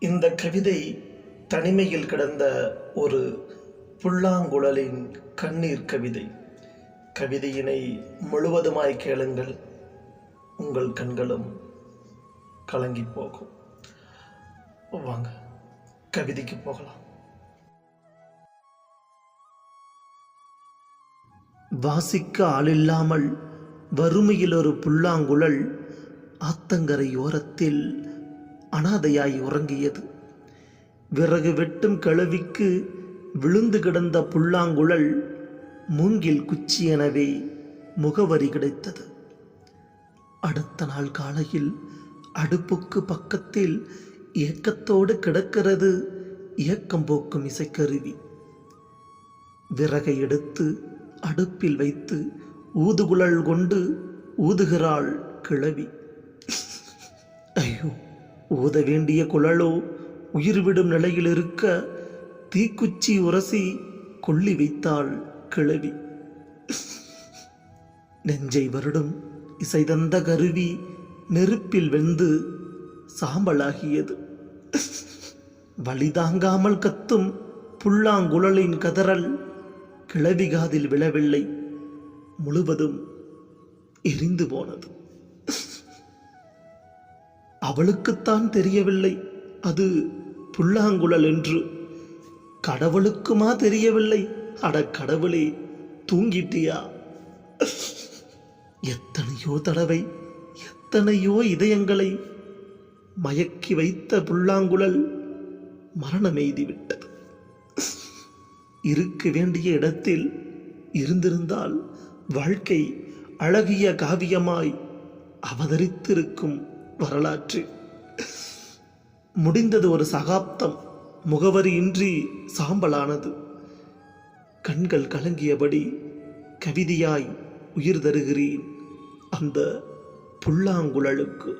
இந்த கவிதை தனிமையில் கிடந்த ஒரு புல்லாங்குழலின் கண்ணீர் கவிதை. கவிதையினை முழுவதுமாய் கேளுங்கள். உங்கள் கண்களும் கலங்கி போகும். வாங்க கவிதைக்கு போகலாம். வாசிக்க ஆளில்லாமல் வறுமையில் ஒரு புல்லாங்குழல் ஆத்தங்கரை ஓரத்தில் அனாதையாய் உறங்கியது. விறகு வெட்டும் கிழவிக்கு விழுந்து கிடந்த புல்லாங்குழல் மூங்கில் குச்சி எனவே முகவரி கிடைத்தது. அடுத்த நாள் காலையில் அடுப்புக்கு பக்கத்தில் ஏக்கத்தோடு கிடக்கிறது ஏக்கம் போக்கும் இசைக்கருவி. விறகை எடுத்து அடுப்பில் வைத்து ஊதுகுழல் கொண்டு ஊதுகிறாள் கிழவி. ஊத வேண்டிய குழலோ உயிர்விடும் நிலையில் இருக்க தீக்குச்சி உரசி கொள்ளி வைத்தாள் கிழவி. நெஞ்சை வருடும் இசைதந்த கருவி நெருப்பில் வெந்து சாம்பலாகியது. வழி தாங்காமல் கத்தும் புல்லாங்குழலின் கதறல் கிளவி காதில் விழவில்லை முழுவதும் எரிந்து போனது. அவளுக்குத்தான் தெரியவில்லை. அது புல்லாங்குழல் என்று. கடவுளுக்குமா தெரியவில்லை. அட கடவுளே தூங்கிட்டியா? எத்தனையோ தடவை எத்தனையோ இதயங்களை மயக்கி வைத்த புல்லாங்குழல் மரணமெய்திவிட்டது. இருக்க வேண்டிய இடத்தில் இருந்திருந்தால் வாழ்க்கை அழகிய காவியமாய் அவதரித்திருக்கும் வரலாற்று. முடிந்தது ஒரு சகாப்தம். முகவரியின்றி சாம்பலானது. கண்கள் கலங்கியபடி கவிதையாய் உயிர் தருகிறேன். அந்த புல்லாங்குழலுக்கு.